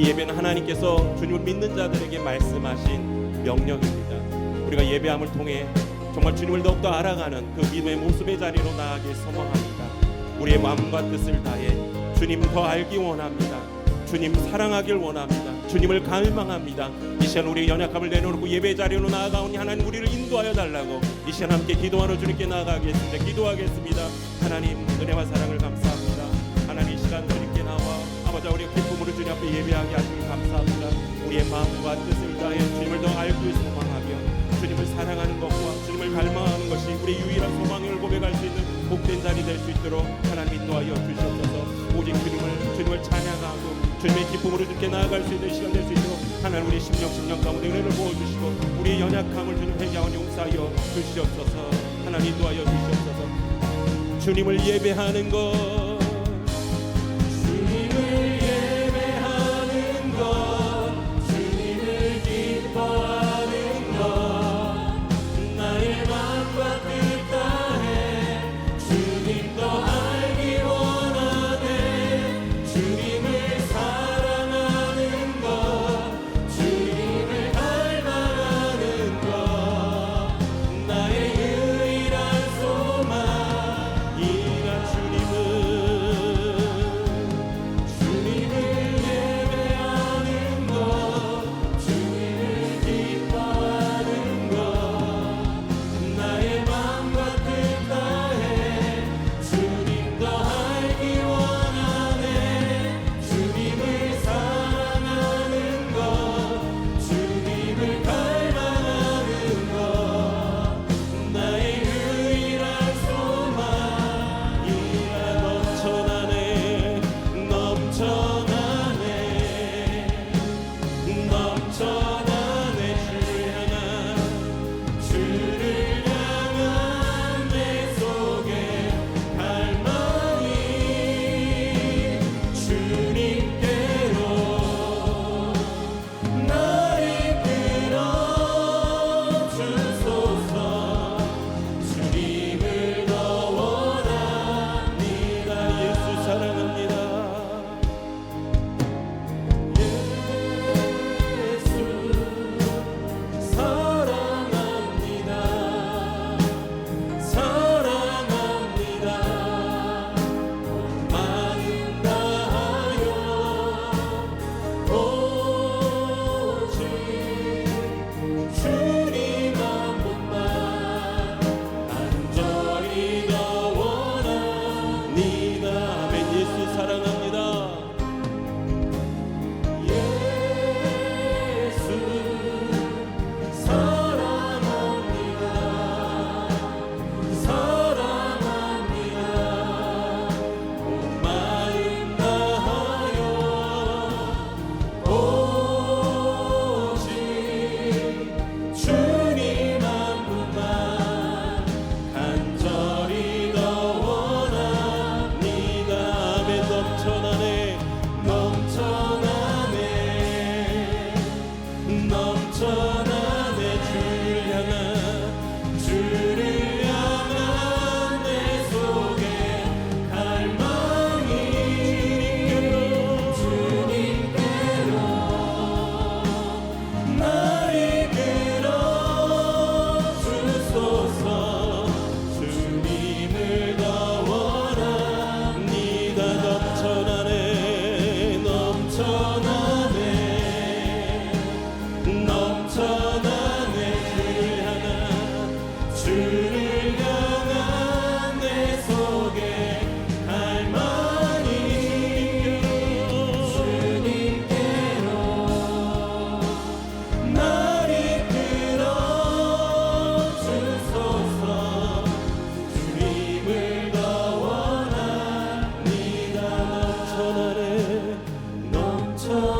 이 예배는 하나님께서 주님을 믿는 자들에게 말씀하신 명령입니다 우리가 예배함을 통해 정말 주님을 더욱더 알아가는 그 믿음의 모습의 자리로 나아가길 소망합니다 우리의 마음과 뜻을 다해 주님 더 알기 원합니다 주님 사랑하길 원합니다. 주님을 갈망합니다. 이 시간 우리의 연약함을 내놓고 예배 자리로 나아가오니 하나님 우리를 인도하여 달라고 이 시간 함께 기도하러 주님께 나아가겠습니다. 기도하겠습니다. 하나님 은혜와 사랑을 감 앞에 예배하게 하시니 감사합니다. 우리의 마음과 뜻을 다해 주님을 더 알고 소망하며 주님을 사랑하는 것과 주님을 갈망하는 것이 우리 유일한 소망을 고백할 수 있는 복된 자리 될 수 있도록 하나님 인도하여 주시옵소서. 오직 주님을 주님을 찬양하고 주님의 기쁨으로 주께 나아갈 수 있는 시간 될 수 있도록 하나님 우리 심령 심령 가운데 은혜를 부어 주시고 우리의 연약함을 주님 회개하고 용서하여 주시옵소서. 하나님 인도하여 주시옵소서. 주님을 예배하는 것 Oh.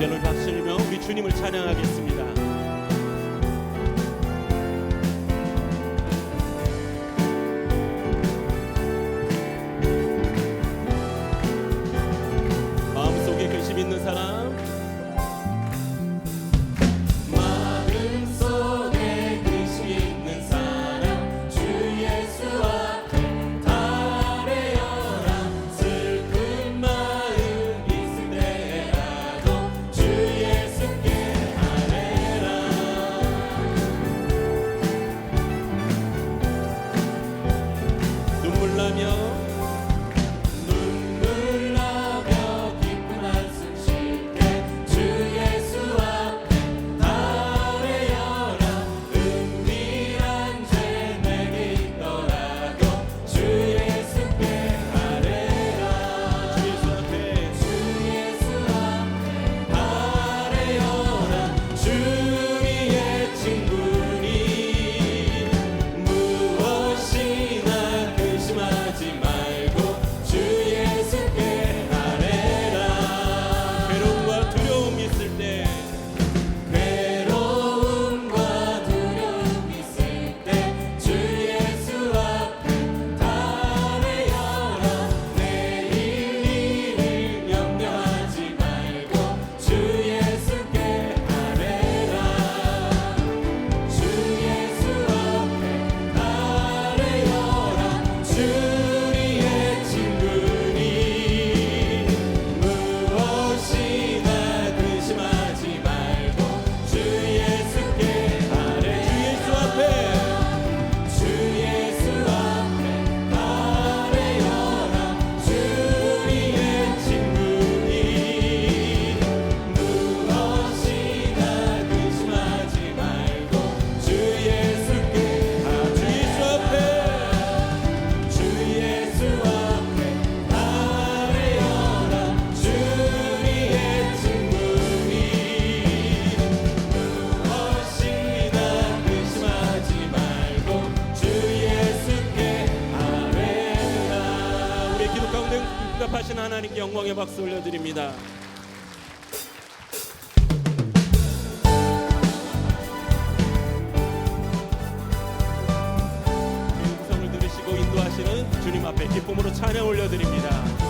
시절을 박수리며 우리 주님을 찬양하겠습니다. 주님 앞에 기쁨으로 찬양 올려드립니다.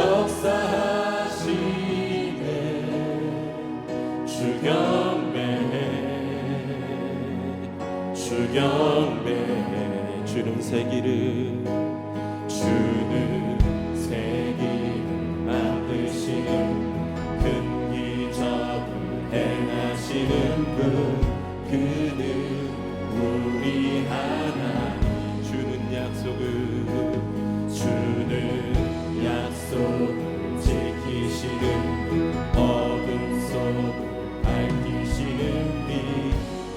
역사하시네. 주 경배 주 경배해 주름 새기를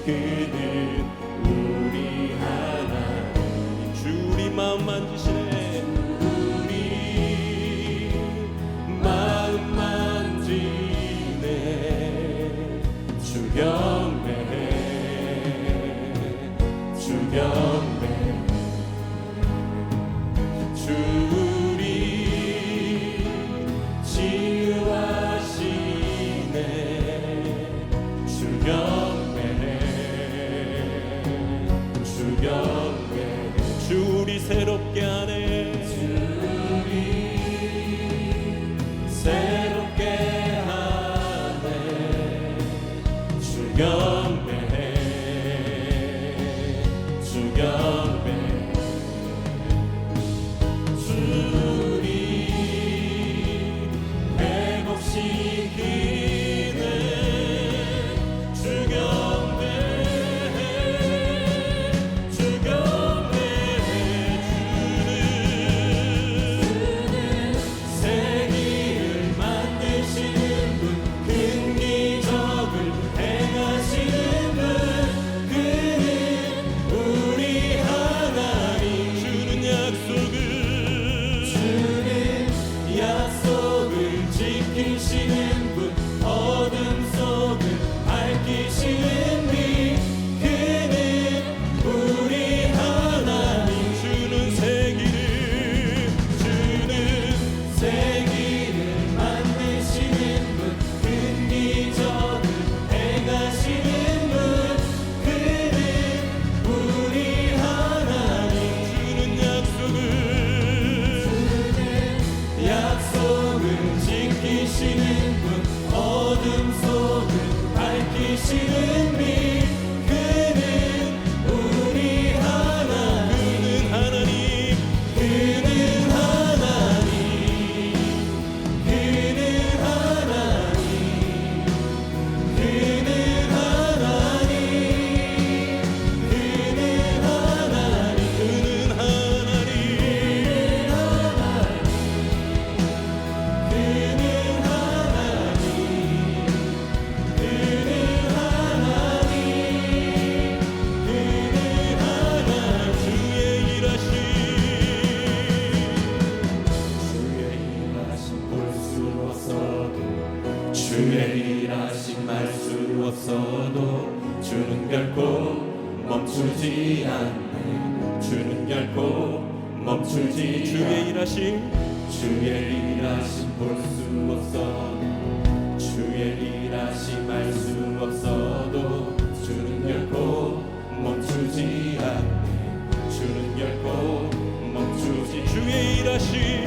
그는 우리 하나님. 주 우리 마음 만지시 God. 내리라신 말씀 없어도 주는 결코 멈추지 않네 주는 결코 멈추지 주의 일하심. 주의 일하심 볼 수 없어도 주의 일하심 알 수 없어도 주는 결코 멈추지 않네 주는 결코 멈추지 주의 일하심.